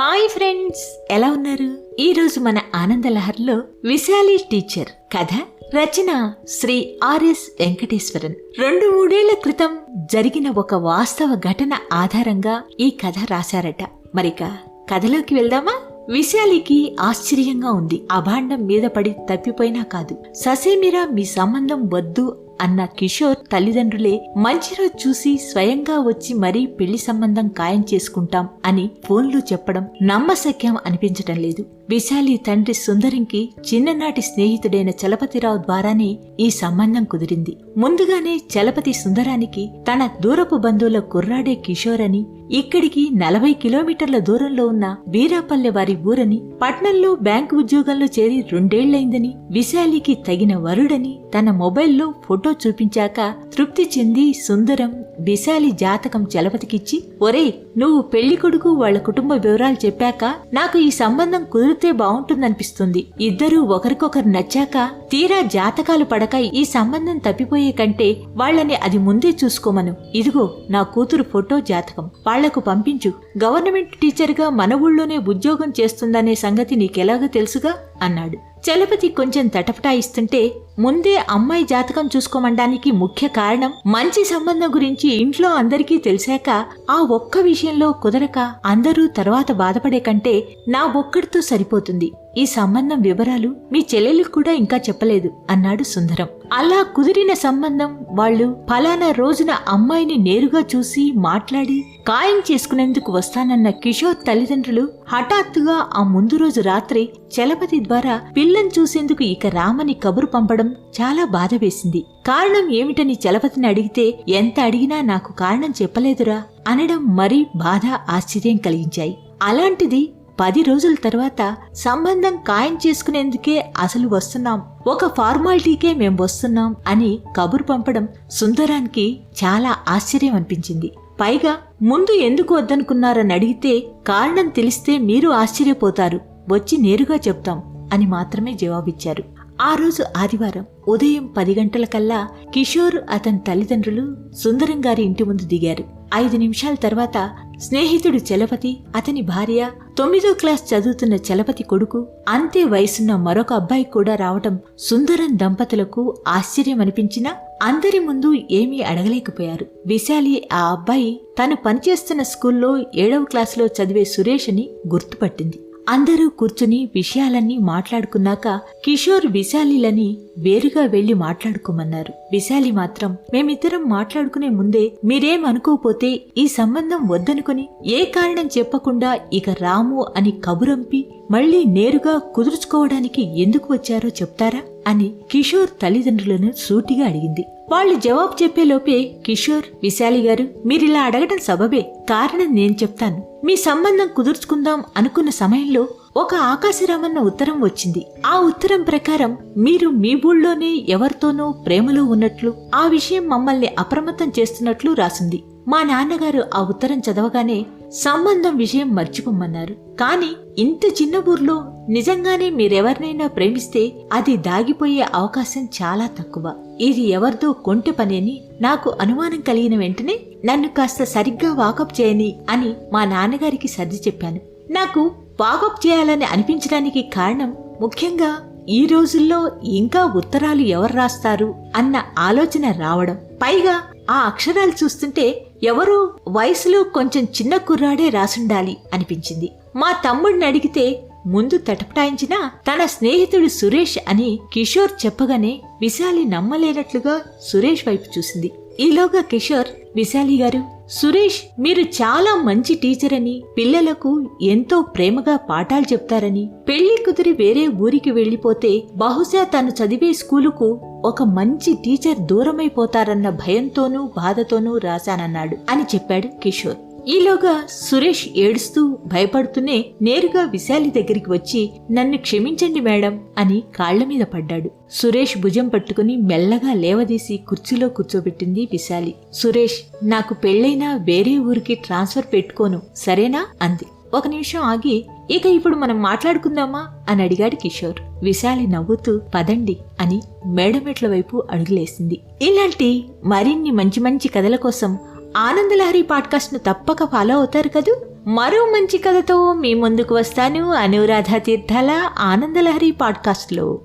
Hi friends. ఎలా ఉన్నారు? ఈ రోజు మన ఆనందలహర్లో విశాలి టీచర్ కథ రచన శ్రీ ఆర్ఎస్ వెంకటేశ్వరన్. రెండు మూడేళ్ళ క్రితం జరిగిన ఒక వాస్తవ ఘటన ఆధారంగా ఈ కథ రాశారట. మరిక కథలోకి వెళ్దామా? విశాలికి ఆశ్చర్యంగా ఉంది. అభాండం మీద పడి తప్పిపోయినా కాదు. ససేమిరా మీ సంబంధం వద్దు అన్న కిషోర్ తల్లిదండ్రులే మంచి రోజు చూసి స్వయంగా వచ్చి మరీ పెళ్ళి సంబంధం ఖాయం చేసుకుంటాం అని ఫోన్లో చెప్పడం నమ్మశక్యం అనిపించటం లేదు. విశాలి తండ్రి సుందరంకి చిన్ననాటి స్నేహితుడైన చలపతిరావు ద్వారానే ఈ సంబంధం కుదిరింది. ముందుగానే చలపతి సుందరానికి తన దూరపు బంధువుల కుర్రాడే కిషోర్ అని ఇక్కడికి నలభై కిలోమీటర్ల దూరంలో ఉన్న వీరాపల్లె వారి ఊరని పట్నంలో బ్యాంకు ఉద్యోగంలో చేరి రెండేళ్ళైందని విశాలికి తగిన వరుడని తన మొబైల్లో ఫోటో చూపించాక తృప్తి చెంది సుందరం విశాలి జాతకం చలపతికిచ్చి ఒరే నువ్వు పెళ్ళి కొడుకు వాళ్ళ కుటుంబ వివరాలు చెప్పాక నాకు ఈ సంబంధం కుదిరితే బావుంటుందనిపిస్తుంది ఇద్దరూ ఒకరికొకరు నచ్చాక తీరా జాతకాలు పడక ఈ సంబంధం తప్పిపోయే కంటే వాళ్ళని అది ముందే చూసుకోమను. ఇదిగో నా కూతురు ఫోటో జాతకం. వాళ్ళకు పంపించు. గవర్నమెంట్ టీచర్గా మన ఊళ్ళోనే ఉద్యోగం చేస్తుందనే సంగతి నీకెలాగో తెలుసుగా అన్నాడు. చలపతి కొంచెం తటపటాయిస్తుంటే ముందే అమ్మాయి జాతకం చూసుకోమనడానికి ముఖ్య కారణం మంచి సంబంధం గురించి ఇంట్లో అందరికీ తెలిసాక ఆ ఒక్క విషయంలో కుదరక అందరూ తర్వాత బాధపడే కంటే నా ఒక్కడితో సరిపోతుంది. ఈ సంబంధం వివరాలు మీ చెల్లెలకు కూడా ఇంకా చెప్పలేదు అన్నాడు సుందరం. అలా కుదిరిన సంబంధం వాళ్ళు ఫలానా రోజున అమ్మాయిని నేరుగా చూసి మాట్లాడి ఖాయం చేసుకునేందుకు వస్తానన్న కిషోర్ తల్లిదండ్రులు హఠాత్తుగా ఆ ముందు రోజు రాత్రి చలపతి ద్వారా పిల్లని చూసేందుకు ఇక రామని కబురు పంపడం చాలా బాధ వేసింది. కారణం ఏమిటని చలపతిని అడిగితే ఎంత అడిగినా నాకు కారణం చెప్పలేదురా అనడం మరీ బాధ ఆశ్చర్యం కలిగించాయి. అలాంటిది పది రోజుల తర్వాత సంబంధం ఖాయం చేసుకునేందుకే అసలు వస్తున్నాం. ఒక ఫార్మాలిటీకే మేం వస్తున్నాం అని కబురు పంపడం సుందరానికి చాలా ఆశ్చర్యం అనిపించింది. పైగా ముందు ఎందుకు వద్దనుకున్నారని అడిగితే కారణం తెలిస్తే మీరు ఆశ్చర్యపోతారు. వచ్చి నేరుగా చెప్తాం అని మాత్రమే జవాబిచ్చారు. ఆ రోజు ఆదివారం ఉదయం పది గంటలకల్లా కిషోర్ అతని తల్లిదండ్రులు సుందరం గారి ఇంటి ముందు దిగారు. ఐదు నిమిషాల తర్వాత స్నేహితుడు చలపతి అతని భార్య తొమ్మిదో క్లాస్ చదువుతున్న చలపతి కొడుకు అంతే వయసున్న మరొక అబ్బాయి కూడా రావటం సుందరం దంపతులకు ఆశ్చర్యం అనిపించినా అందరి ముందు ఏమీ అడగలేకపోయారు. విశాలి ఆ అబ్బాయి తను పనిచేస్తున్న స్కూల్లో ఏడవ క్లాసులో చదివే సురేష్ అని గుర్తుపట్టింది. అందరూ కూర్చుని విషయాలన్నీ మాట్లాడుకున్నాక కిషోర్ విశాలిలని వేరుగా వెళ్ళి మాట్లాడుకోమన్నారు. విశాలి మాత్రం మేమిద్దరం మాట్లాడుకునే ముందే మీరేం అనుకోపోతే ఈ సంబంధం వద్దనుకుని ఏ కారణం చెప్పకుండా ఇక రాము అని కబురంపి మళ్ళీ నేరుగా కుదుర్చుకోవడానికి ఎందుకు వచ్చారో చెప్తారా అని కిషోర్ తల్లిదండ్రులను సూటిగా అడిగింది. వాళ్ళు జవాబు చెప్పేలోపే కిషోర్ విశాలి గారు మీరిలా అడగడం సబబే. కారణం నేను చెప్తాను. మీ సంబంధం కుదుర్చుకుందాం అనుకున్న సమయంలో ఒక ఆకాశరామన్న ఉత్తరం వచ్చింది. ఆ ఉత్తరం ప్రకారం మీరు మీ ఊళ్ళోనే ఎవరితోనూ ప్రేమలో ఉన్నట్లు ఆ విషయం మమ్మల్ని అప్రమత్తం చేస్తున్నట్లు రాసింది. మా నాన్నగారు ఆ ఉత్తరం చదవగానే సంబంధం విషయం మర్చిపోమన్నారు. కానీ ఇంత చిన్న ఊర్లో నిజంగానే మీరెవరినైనా ప్రేమిస్తే అది దాగిపోయే అవకాశం చాలా తక్కువ. ఇది ఎవరిదో కొంటె పని అని నాకు అనుమానం కలిగిన వెంటనే నన్ను కాస్త సరిగ్గా వాకప్ చేయని అని మా నాన్నగారికి సర్ది చెప్పాను. నాకు వాకప్ చేయాలని అనిపించడానికి కారణం ముఖ్యంగా ఈ రోజుల్లో ఇంకా ఉత్తరాలు ఎవరు రాస్తారు అన్న ఆలోచన రావడం. పైగా ఆ అక్షరాలు చూస్తుంటే ఎవరో వయసులో కొంచెం చిన్న కుర్రాడే రాసుండాలి అనిపించింది. మా తమ్ముడిని అడిగితే ముందు తటపటాయించిన తన స్నేహితుడు సురేష్ అని కిషోర్ చెప్పగానే విశాలి నమ్మలేనట్లుగా సురేష్ వైపు చూసింది. ఈలోగా కిషోర్ విశాలి గారు సురేష్ మీరు చాలా మంచి టీచర్ అని పిల్లలకు ఎంతో ప్రేమగా పాఠాలు చెప్తారని పెళ్ళి కుదిరి వేరే ఊరికి వెళ్ళిపోతే బహుశా తను చదివే స్కూలుకు ఒక మంచి టీచర్ దూరమైపోతారన్న భయంతోనూ బాధతోనూ రాశానన్నాడు అని చెప్పాడు కిషోర్. ఈలోగా సురేష్ ఏడుస్తూ భయపడుతూనే నేరుగా విశాలి దగ్గరికి వచ్చి నన్ను క్షమించండి మేడం అని కాళ్ళ మీద పడ్డాడు. సురేష్ భుజం పట్టుకుని మెల్లగా లేవదీసి కుర్చీలో కూర్చోబెట్టింది విశాలి. సురేష్ నాకు పెళ్ళైనా వేరే ఊరికి ట్రాన్స్ఫర్ పెట్టుకోను సరేనా? అంది. ఒక నిమిషం ఆగి ఇక ఇప్పుడు మనం మాట్లాడుకుందామా? అని అడిగాడు కిషోర్. విశాలి నవ్వుతూ పదండి అని మేడమెట్ల వైపు అడుగులేసింది. ఇలాంటి మరిన్ని మంచి మంచి కథల కోసం ఆనందలహరి పాడ్కాస్ట్ను తప్పక ఫాలో అవుతారు కదూ? మరో మంచి కథతో మీ ముందుకు వస్తాను అనురాధ తీర్థాల ఆనందలహరి పాడ్కాస్ట్లో.